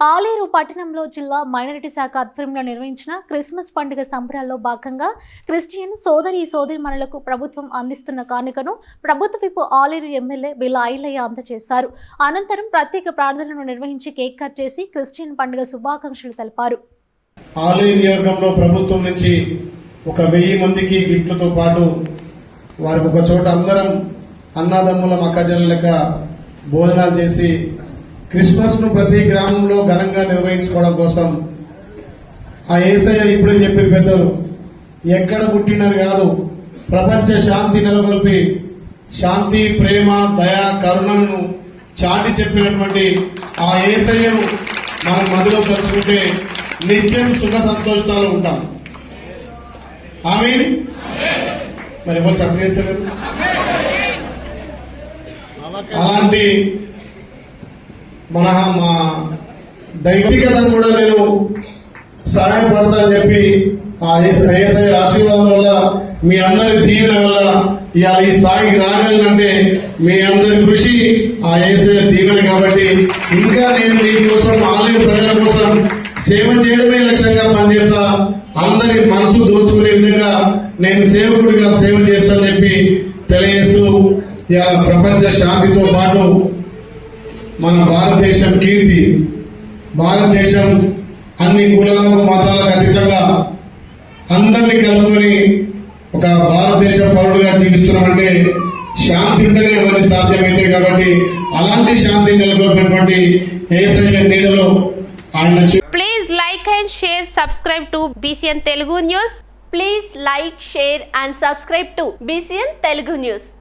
ఆలేరు పట్టణంలో జిల్లా మైనారిటీ శాఖ ఆధ్వర్యంలో నిర్వహించిన క్రిస్మస్ పండుగ సంబరాల్లో భాగంగా క్రిస్టియన్ సోదరి సోదరిమణులకు ప్రభుత్వం అందిస్తున్న కానుకను ప్రభుత్వ విపు ఆలేరు ఎమ్మెల్యే బిల్లా ఐలయ్య అందజేశారు. అనంతరం ప్రత్యేక ప్రార్థనలు నిర్వహించి కేక్ కట్ చేసి క్రిస్టియన్ పండుగ శుభాకాంక్షలు తెలిపారు. నియోజకంలో ప్రభుత్వం నుంచి ఒక వెయ్యి మందికి గిఫ్ట్లతో పాటు వారికి ఒక చోట అందరం అన్నదమ్ముల మక్కజల్ల లెక్క భోజనాలు చేసి క్రిస్మస్ను ప్రతి గ్రామంలో ఘనంగా నిర్వహించుకోవడం కోసం ఆ ఏసయ్య ఇప్పుడే చెప్పిన పెద్దలు ఎక్కడ పుట్టినది కాదు ప్రపంచ శాంతి నెలకొల్పి శాంతి ప్రేమ దయ కరుణను చాటి చెప్పినటువంటి ఆ ఏసయ్యను మనం మదిలో తలుచుకుంటే నిత్యం సుఖ సంతోషాలు ఉంటాం. ఆమె మరి ఎవరు చెప్పు చేస్తారు? అలాంటి మన మా దైవికతను కూడా నేను సహాయపడతా అని చెప్పి ఆ ఏసఐ ఆశీర్వాదం వల్ల మీ అందరి దీవెన వల్ల ఇవాళ ఈ స్థాయికి రాగలంటే మీ అందరి కృషి ఆ ఏసఐ దీవెన కాబట్టి ఇంకా నేను మీకోసం ఆలయ ప్రజల కోసం సేవ చేయడమే లక్ష్యంగా పనిచేస్తా. అందరి మనసు దోచుకునే విధంగా నేను సేవకుడిగా సేవ చేస్తానని చెప్పి తెలియజేస్తూ ఇవాళ ప్రపంచ శాంతితో పాటు మన భారతదేశం కీర్తి భారతదేశం అన్ని కులాలకు మతాలకు అతీతంగా అందరినీ కలుపుకొని ఒక భారతదేశ పౌరుడుగా జీవిస్తున్నామంటే శాంతి ఉంటేనే అవన్నీ సాధ్యమైతే కాబట్టి అలాంటి శాంతి నెలకొల్పినటువంటి ఏసఐ నీడలో ఆయన please like and share subscribe to BCN Telugu news please like share and subscribe to BCN Telugu news